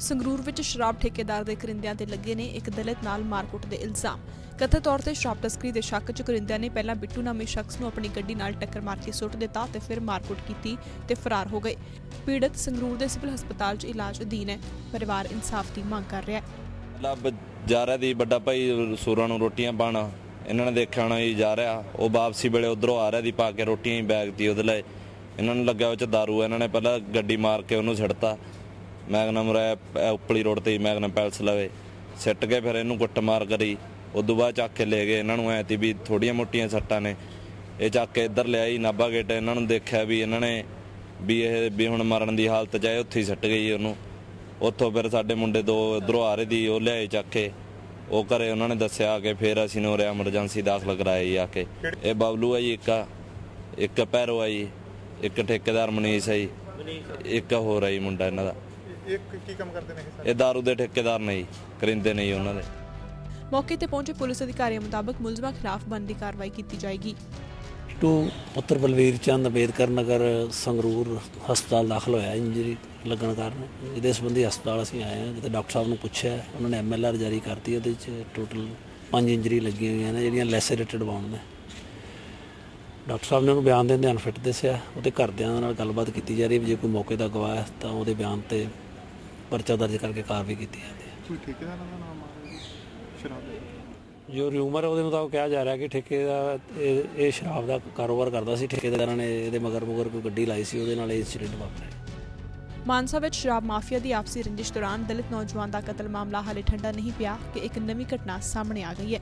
ਸੰਗਰੂਰ ਵਿੱਚ ਸ਼ਰਾਬ ਠੇਕੇਦਾਰ ਦੇ ਕਰਿੰਦਿਆਂ ਤੇ ਲੱਗੇ ਨੇ ਇੱਕ ਦਲਿਤ ਨਾਲ ਮਾਰਕੁੱਟ ਦੇ ਇਲਜ਼ਾਮ। ਕਥਿਤ ਤੌਰ ਤੇ ਸ਼ਰਾਬ ਤਸਕਰੀ ਦੇ ਸ਼ੱਕ 'ਚ ਕਰਿੰਦਿਆਂ ਨੇ ਪਹਿਲਾਂ ਬਿੱਟੂ ਨਾਮੀ ਸ਼ਖਸ ਨੂੰ ਆਪਣੀ ਗੱਡੀ ਨਾਲ ਟੱਕਰ ਮਾਰ ਕੇ ਸੁੱਟ ਦਿੱਤਾ ਤੇ ਫਿਰ ਮਾਰਕੁੱਟ ਕੀਤੀ ਤੇ ਫਰਾਰ ਹੋ ਗਏ। ਪੀੜਤ ਸੰਗਰੂਰ ਦੇ ਸਿਵਲ ਹਸਪਤਾਲ 'ਚ ਇਲਾਜ ਅਧੀਨ ਹੈ। ਪਰਿਵਾਰ ਇਨਸਾਫ ਦੀ ਮੰਗ ਕਰ ਰਿਹਾ ਹੈ। ਲੱਭ ਜਾ ਰਿਹਾ ਦੀ ਵੱਡਾ ਭਾਈ ਸੂਰਾਂ ਨੂੰ ਰੋਟੀਆਂ ਪਾਣ। ਇਹਨਾਂ ਨੇ ਦੇਖਿਆ ਹੋਣਾ ਜੀ ਜਾ ਰਿਹਾ। ਉਹ ਵਾਪਸੀ ਵੇਲੇ ਉਧਰੋਂ ਆ ਰਿਹਾ ਦੀ ਪਾ ਕੇ ਰੋਟੀਆਂ ਹੀ ਬੈਗ ਦੀ ਉਹਦੇ ਲਈ। ਇਹਨਾਂ ਨੂੰ ਲੱਗਿਆ ਉਹ ਚ ਦਾਰੂ ਇਹਨਾਂ ਨੇ ਪਹਿਲਾਂ ਗੱਡੀ ਮਾਰ ਕੇ ਉਹਨੂੰ ਛੱਡਤਾ ਮੈਗਨਮ ਰੈ ਉੱਪਲੀ ਰੋਡ ਤੇ ਹੀ ਮੈਗਨਮ ਪੈਲਸ ਲਵੇ। ਸਿੱਟ ਕੇ ਫਿਰ ਇਹਨੂੰ ਕੁੱਟਮਾਰ ਕਰੀ। ਉਦੋਂ ਬਾਅਦ ਚੱਕ ਕੇ ਲੈ ਗਏ ਇਹਨਾਂ ਨੂੰ ਐ ਤੀ ਵੀ ਥੋੜੀਆਂ ਮੋਟੀਆਂ ਸੱਟਾਂ ਨੇ। ਇਹ ਚੱਕ ਕੇ ਇੱਧਰ ਲਿਆਈ ਨਾਭਾ ਗੇਟ ਇਹਨਾਂ ਨੂੰ ਦੇਖਿਆ ਵੀ ਇਹਨਾਂ ਨੇ ਵੀ ਇਹ ਵੀ ਹੁਣ ਮਰਨ ਦੀ ਹਾਲਤ 'ਚ ਉੱਥੇ ਹੀ ਸੱਟ ਗਈ ਉਹਨੂੰ। ਉੱਥੋਂ ਫਿਰ ਸਾਡੇ ਮੁੰਡੇ ਦੋ ਉਧਰੋਂ ਆ ਰਹੇ ਦੀ ਉਹ ਲਿਆਏ ਚੱਕ ਕੇ। ਉਹ ਘਰੇ ਉਹਨਾਂ ਨੇ ਦੱਸਿਆ ਕਿ ਫਿਰ ਅਸੀਂ ਨੇ ਉਰੇ ਐਮਰਜੈਂਸੀ ਦਾਖਲ ਕਰਾਇਆ ਜੀ ਆ ਕੇ। ਇਹ ਬਬਲੂ ਹੈ ਜੀ ਇੱਕ ਆ, ਇੱਕ ਪੈਰੋ ਹੈ ਜੀ ਇੱਕ ਠੇਕੇਦਾਰ ਮਨੀਸ਼ ਹੈ ਜੀ ਇੱਕ ਹੋਰ ਹੈ ਜੀ ਮੁੰਡਾ ਇਹਨਾਂ ਦਾ। ਇੱਕ ਕੀ ਕੰਮ ਕਰਦੇ ਨੇ ਇਹ ਸਾਰੇ? ਇਹ ਦਾਰੂ ਦੇ ਠੇਕੇਦਾਰ ਨੇ ਜੀ ਕਰਿੰਦੇ ਨੇ ਜੀ ਉਹਨਾਂ ਦੇ। ਮੌਕੇ ਤੇ ਪਹੁੰਚੇ ਪੁਲਿਸ ਅਧਿਕਾਰੀਆਂ ਮੁਤਾਬਕ ਮੁਲਜ਼ਮਾਂ ਖਿਲਾਫ ਬਣਦੀ ਕਾਰਵਾਈ ਕੀਤੀ ਜਾਏਗੀ। ਟੂ ਪੁੱਤਰ ਬਲਵੀਰ ਚੰਦ ਅੰਬੇਦਕਰ ਨਗਰ ਸੰਗਰੂਰ ਹਸਪਤਾਲ ਦਾਖਲ ਹੋਇਆ ਇੰਜਰੀ ਲੱਗਣ ਕਾਰਨ। ਇਹਦੇ ਸੰਬੰਧੀ ਹਸਪਤਾਲ ਅਸੀਂ ਆਏ ਹਾਂ ਜਿੱਥੇ ਡਾਕਟਰ ਸਾਹਿਬ ਨੂੰ ਪੁੱਛਿਆ ਉਹਨਾਂ ਨੇ ਐਮਐਲਆਰ ਜਾਰੀ ਕਰਤੀ ਉਹਦੇ ਵਿੱਚ ਟੋਟਲ ਪੰਜ ਇੰਜਰੀ ਲੱਗੀਆਂ ਹੋਈਆਂ ਨੇ ਜਿਹੜੀਆਂ ਲੈਸਰੇਟਡ ਬਾਉਂਡ ਨੇ। ਡਾਕਟਰ ਸਾਹਿਬ ਨੇ ਉਹਨੂੰ ਬਿਆਨ ਦਿੰਦੇ ਅਨਫਿਟ ਦੱਸਿਆ ਉਹਦੇ ਘਰਦਿਆਂ ਨਾਲ ਗੱਲਬਾਤ ਕੀਤੀ ਜਾ ਰਹੀ ਹੈ ਵੀ ਜੇ ਕੋਈ ਮੌਕੇ ਦਾ ਗਵਾਹ ਹੈ ਤਾਂ ਉਹਦੇ ਬਿਆਨ ਤੇ ਪਰਚਾ ਦਰਜ ਕਰਕੇ ਕਾਰਵਾਈ ਕੀਤੀ ਜਾਂਦੀ ਹੈ। ਕੋਈ ਠੇਕੇਦਾਰਾਂ ਦਾ ਨਾਮ ਆ ਰਿਹਾ ਜੀ? ਸ਼ਰਾਬ ਦਾ? ਜੋ ਰਿਊਮਰ ਹੈ ਉਹਦੇ ਮੁਤਾਬਕ ਕਿਹਾ ਜਾ ਰਿਹਾ ਕਿ ਠੇਕੇ ਦਾ ਇਹ ਇਹ ਸ਼ਰਾਬ ਦਾ ਕਾਰੋਬਾਰ ਕਰਦਾ ਸੀ। ਠੇਕੇਦਾਰਾਂ ਨੇ ਇਹਦੇ ਮਗਰ ਮਗਰ ਕੋਈ ਗੱਡੀ ਲਾਈ ਸੀ ਉਹਦੇ ਨਾਲ ਇਹ ਇਨਸੀਡੈਂਟ ਵਾਪਰਿਆ। ਮਾਨਸਾ ਵਿੱਚ ਸ਼ਰਾਬ ਮਾਫੀਆ ਦੀ ਆਪਸੀ ਰੰਜਿਸ਼ ਦੌਰਾਨ ਦਲਿਤ ਨੌਜਵਾਨ ਦਾ ਕਤਲ ਮਾਮਲਾ ਹਾਲੇ ਠੰਡਾ ਨਹੀਂ ਪਿਆ ਕਿ ਇੱਕ ਨਵੀਂ ਘਟਨਾ ਸਾਹਮਣੇ ਆ ਗਈ ਹੈ।